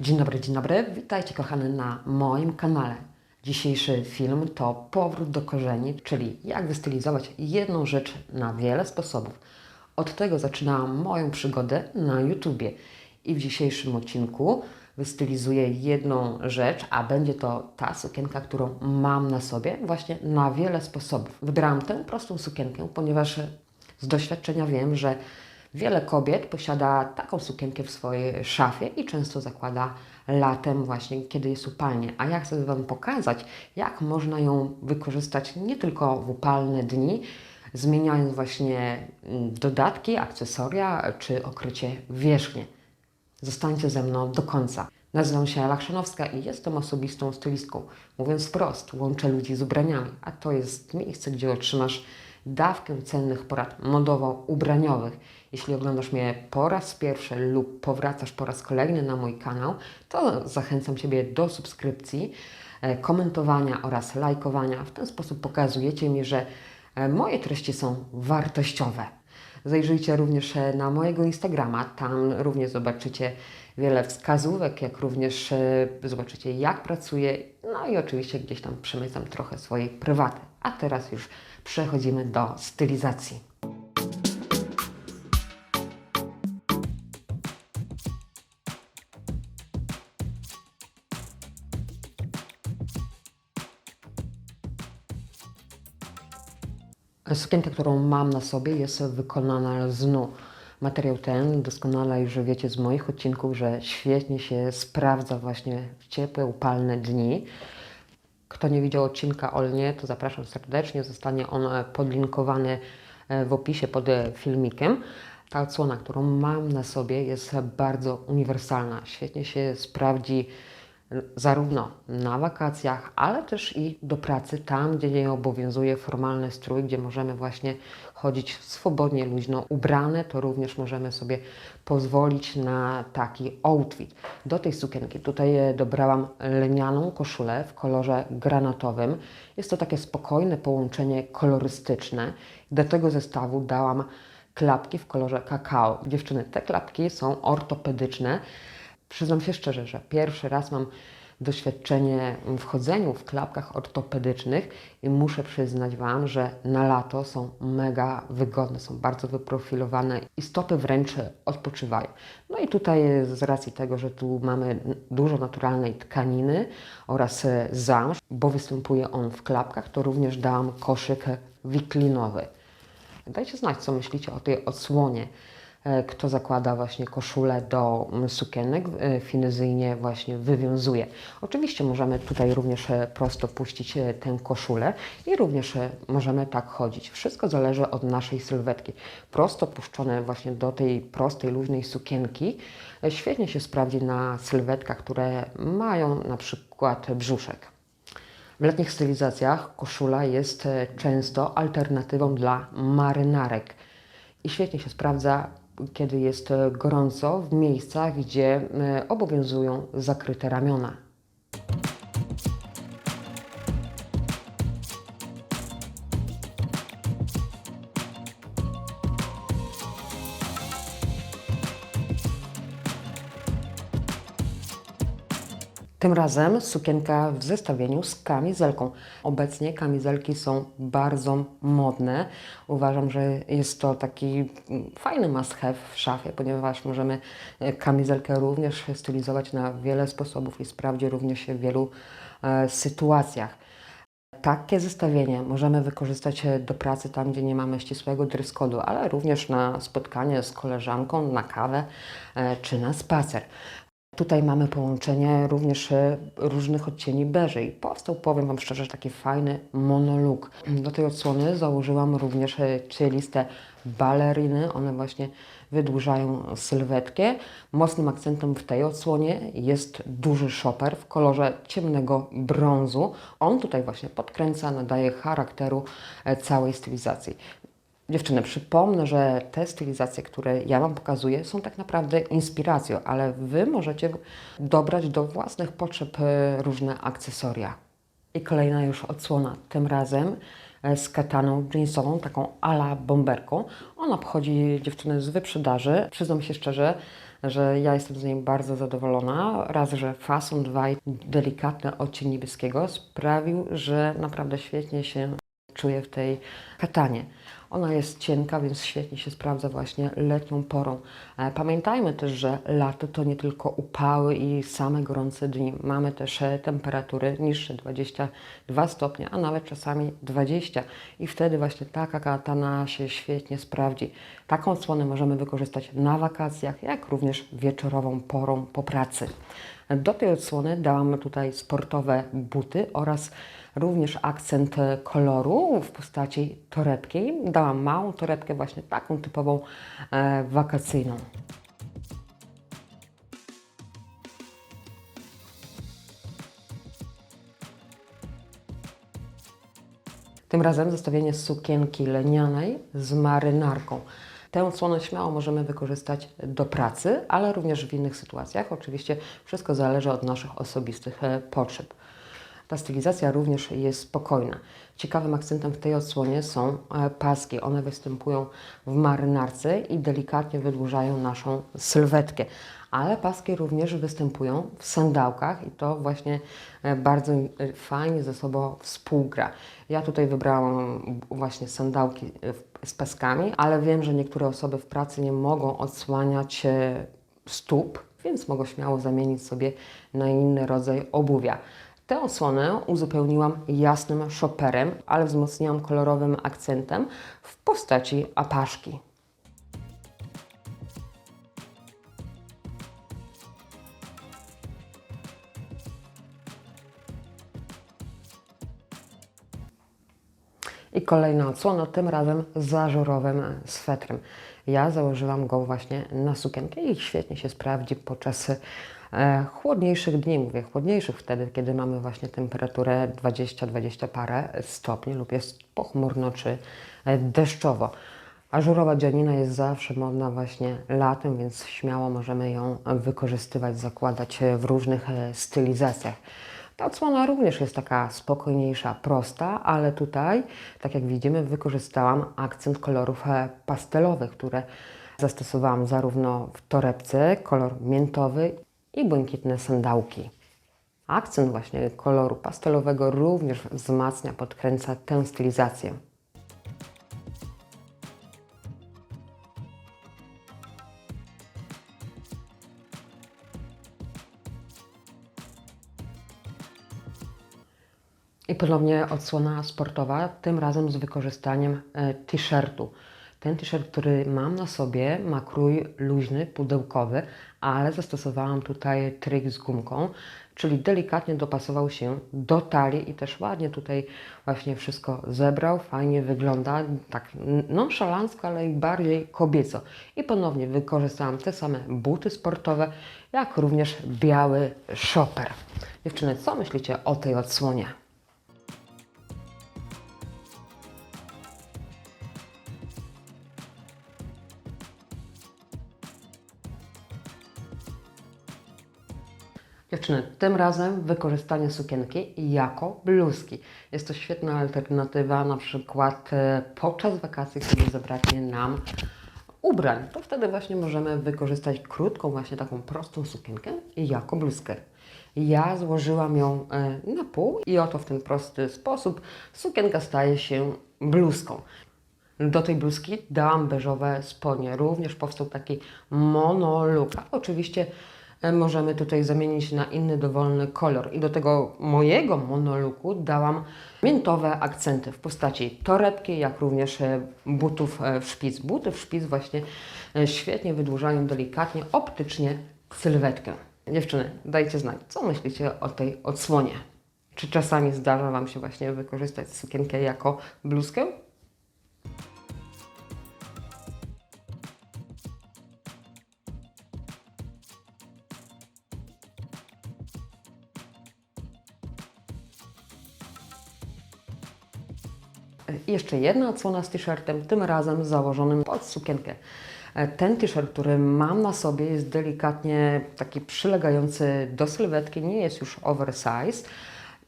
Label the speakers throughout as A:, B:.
A: Dzień dobry, dzień dobry. Witajcie kochane na moim kanale. Dzisiejszy film to powrót do korzeni, czyli jak wystylizować jedną rzecz na wiele sposobów. Od tego zaczynałam moją przygodę na YouTubie i w dzisiejszym odcinku wystylizuję jedną rzecz, a będzie to ta sukienka, którą mam na sobie właśnie na wiele sposobów. Wybrałam tę prostą sukienkę, ponieważ z doświadczenia wiem, że Wiele kobiet posiada taką sukienkę w swojej szafie i często zakłada latem właśnie, kiedy jest upalnie. A ja chcę Wam pokazać, jak można ją wykorzystać nie tylko w upalne dni, zmieniając właśnie mm, dodatki, akcesoria czy okrycie wierzchnie. Zostańcie ze mną do końca. Nazywam się Ela i jestem osobistą stylistką. Mówiąc wprost, łączę ludzi z ubraniami, a to jest miejsce, gdzie otrzymasz dawkę cennych porad modowo-ubraniowych. Jeśli oglądasz mnie po raz pierwszy lub powracasz po raz kolejny na mój kanał, to zachęcam Ciebie do subskrypcji, e, komentowania oraz lajkowania. W ten sposób pokazujecie mi, że e, moje treści są wartościowe. Zajrzyjcie również e, na mojego Instagrama, tam również zobaczycie wiele wskazówek, jak również zobaczycie jak pracuję, no i oczywiście gdzieś tam przemycam trochę swojej prywaty. A teraz już przechodzimy do stylizacji. Sukienka, którą mam na sobie, jest wykonana z lnu. Materiał ten doskonale już wiecie z moich odcinków, że świetnie się sprawdza właśnie w ciepłe, upalne dni. Kto nie widział odcinka o lnie, to zapraszam serdecznie. Zostanie on e, podlinkowany e, w opisie pod e, filmikiem. Ta odsłona, którą mam na sobie, jest bardzo uniwersalna. Świetnie się sprawdzi zarówno na wakacjach, ale też i do pracy, tam gdzie nie obowiązuje formalny strój, gdzie możemy właśnie chodzić swobodnie, luźno ubrane, to również możemy sobie pozwolić na taki outfit. Do tej sukienki tutaj e, dobrałam lnianą koszulę w kolorze granatowym. Jest to takie spokojne połączenie kolorystyczne. Do tego zestawu dałam klapki w kolorze kakao. Dziewczyny, te klapki są ortopedyczne. Przyznam się szczerze, że pierwszy raz mam doświadczenie w chodzeniu w klapkach ortopedycznych i muszę przyznać Wam, że na lato są mega wygodne, są bardzo wyprofilowane i stopy wręcz odpoczywają. No i tutaj z racji tego, że tu mamy dużo naturalnej tkaniny oraz zamsz, bo występuje on w klapkach, to również dałam koszyk wiklinowy. Dajcie znać, co myślicie o tej odsłonie e, kto zakłada właśnie koszulę do mm, sukienek, e, finezyjnie właśnie wywiązuje. Oczywiście możemy tutaj również e, prosto puścić e, tę koszulę i również e, możemy tak chodzić. Wszystko zależy od naszej sylwetki. Prosto puszczone właśnie do tej prostej, luźnej sukienki e, świetnie się sprawdzi na sylwetkach, które mają na przykład brzuszek. W letnich stylizacjach koszula jest e, często alternatywą dla marynarek i świetnie się sprawdza, kiedy jest e, gorąco w miejscach, gdzie e, obowiązują zakryte ramiona. Tym razem sukienka w zestawieniu z kamizelką. Obecnie kamizelki są bardzo modne. Uważam, że jest to taki fajny must have w szafie, ponieważ możemy e, kamizelkę również stylizować na wiele sposobów i sprawdzi również się w wielu e, sytuacjach. Takie zestawienie możemy wykorzystać e, do pracy tam, gdzie nie mamy ścisłego dress ale również na spotkanie z koleżanką, na kawę e, czy na spacer. Tutaj mamy połączenie również e, różnych odcieni beży i powstał, powiem Wam szczerze, taki fajny monolog. Do tej odsłony założyłam również e, cieliste baleriny, one właśnie wydłużają sylwetkę. Mocnym akcentem w tej odsłonie jest duży shopper w kolorze ciemnego brązu. On tutaj właśnie podkręca, nadaje charakteru e, całej stylizacji. Dziewczyny, przypomnę, że te stylizacje, które ja Wam pokazuję, są tak naprawdę inspiracją, ale Wy możecie dobrać do własnych potrzeb e, różne akcesoria. I kolejna już odsłona, tym razem e, z kataną jeansową, taką ala bomberką. Ona pochodzi dziewczyny z wyprzedaży. Przyznam się szczerze, że ja jestem z niej bardzo zadowolona. Raz, że fason, dwa i delikatny odcień niebieskiego sprawił, że naprawdę świetnie się czuję w tej katanie. Ona jest cienka, więc świetnie się sprawdza właśnie letnią porą. E, Pamiętajmy też, że lato to nie tylko upały i same gorące dni. Mamy też e, temperatury niższe 22 stopnie, a nawet czasami 20. I wtedy właśnie taka katana się świetnie sprawdzi. Taką odsłonę możemy wykorzystać na wakacjach, jak również wieczorową porą po pracy. Do tej odsłony dałam tutaj sportowe buty oraz również akcent e, koloru w postaci torebki. Dałam małą torebkę, właśnie taką typową e, wakacyjną. Tym razem zestawienie sukienki lenianej z marynarką. Tę odsłonę śmiało możemy wykorzystać do pracy, ale również w innych sytuacjach. Oczywiście wszystko zależy od naszych osobistych e, potrzeb. Ta stylizacja również jest spokojna. Ciekawym akcentem w tej odsłonie są e, paski. One występują w marynarce i delikatnie wydłużają naszą sylwetkę. Ale paski również występują w sandałkach i to właśnie e, bardzo e, fajnie ze sobą współgra. Ja tutaj wybrałam właśnie sandałki z paskami, ale wiem, że niektóre osoby w pracy nie mogą odsłaniać stóp, więc mogą śmiało zamienić sobie na inny rodzaj obuwia. Tę osłonę uzupełniłam jasnym szoperem, ale wzmocniłam kolorowym akcentem w postaci apaszki. I kolejna odsłona, tym razem z ażurowym swetrem. Ja założyłam go właśnie na sukienkę i świetnie się sprawdzi podczas e, chłodniejszych dni. Mówię chłodniejszych wtedy, kiedy mamy właśnie temperaturę 20-20 parę stopni lub jest pochmurno czy e, deszczowo. Ażurowa dzianina jest zawsze modna właśnie latem, więc śmiało możemy ją wykorzystywać, zakładać w różnych e, stylizacjach. Ta odsłona również jest taka spokojniejsza, prosta, ale tutaj, tak jak widzimy, wykorzystałam akcent kolorów e, pastelowych, które zastosowałam zarówno w torebce, kolor miętowy i błękitne sandałki. Akcent właśnie koloru pastelowego również wzmacnia, podkręca tę stylizację. Ponownie odsłona sportowa, tym razem z wykorzystaniem e, t-shirtu. Ten t-shirt, który mam na sobie, ma krój luźny, pudełkowy, ale zastosowałam tutaj trik z gumką, czyli delikatnie dopasował się do talii i też ładnie tutaj właśnie wszystko zebrał, fajnie wygląda, tak nonszalancko, ale i bardziej kobieco. I ponownie wykorzystałam te same buty sportowe, jak również biały shopper. Dziewczyny, co myślicie o tej odsłonie? Tym razem wykorzystanie sukienki jako bluzki. Jest to świetna alternatywa na przykład e, podczas wakacji, kiedy zabraknie nam ubrań. To wtedy właśnie możemy wykorzystać krótką, właśnie taką prostą sukienkę jako bluzkę. Ja złożyłam ją e, na pół i oto w ten prosty sposób sukienka staje się bluzką. Do tej bluzki dałam beżowe spodnie. Również powstał taki monoluk. Oczywiście możemy tutaj zamienić na inny dowolny kolor. I do tego mojego monoluku dałam miętowe akcenty w postaci torebki, jak również e, butów e, w szpic. Buty w szpic właśnie e, świetnie wydłużają delikatnie, optycznie sylwetkę. Dziewczyny, dajcie znać, co myślicie o tej odsłonie. Czy czasami zdarza Wam się właśnie wykorzystać sukienkę jako bluzkę? Jeszcze jedna odsłona z t-shirtem, tym razem założonym pod sukienkę. E, Ten t-shirt, który mam na sobie, jest delikatnie taki przylegający do sylwetki, nie jest już oversize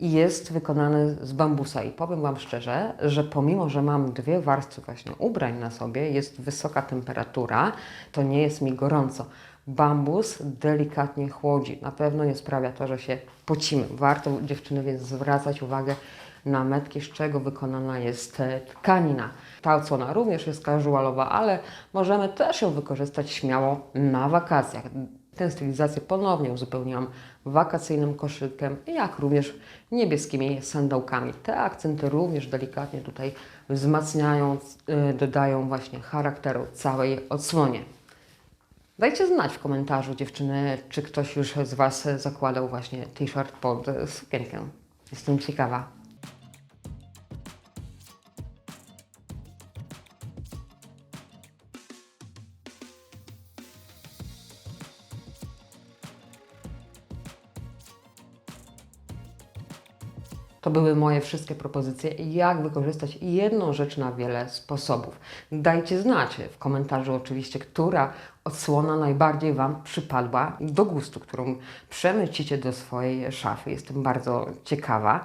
A: i jest wykonany z bambusa. I powiem Wam szczerze, że pomimo, że mam dwie warstwy właśnie ubrań na sobie, jest wysoka temperatura, to nie jest mi gorąco. Bambus delikatnie chłodzi. Na pewno nie sprawia to, że się pocimy. Warto dziewczyny więc zwracać uwagę na metki, z czego wykonana jest e, tkanina. Ta odsłona również jest casualowa, ale możemy też ją wykorzystać śmiało na wakacjach. Tę stylizację ponownie uzupełniłam wakacyjnym koszykiem, jak również niebieskimi sandałkami. Te akcenty również delikatnie tutaj wzmacniają, y, dodają właśnie charakteru całej odsłonie. Dajcie znać w komentarzu dziewczyny, czy ktoś już z Was zakładał właśnie t-shirt pod e, sukienkę. Jestem ciekawa. Były moje wszystkie propozycje, jak wykorzystać jedną rzecz na wiele sposobów. Dajcie znać w komentarzu oczywiście, która odsłona najbardziej Wam przypadła do gustu, którą przemycicie do swojej szafy. Jestem bardzo ciekawa.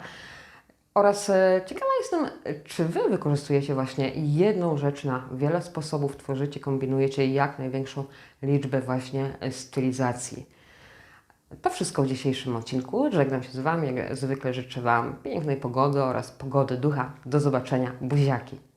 A: Oraz e, ciekawa jestem, czy Wy wykorzystujecie właśnie jedną rzecz na wiele sposobów, tworzycie, kombinujecie jak największą liczbę właśnie e, stylizacji. To wszystko w dzisiejszym odcinku. Żegnam się z Wami. Jak zwykle życzę Wam pięknej pogody oraz pogody ducha. Do zobaczenia. Buziaki.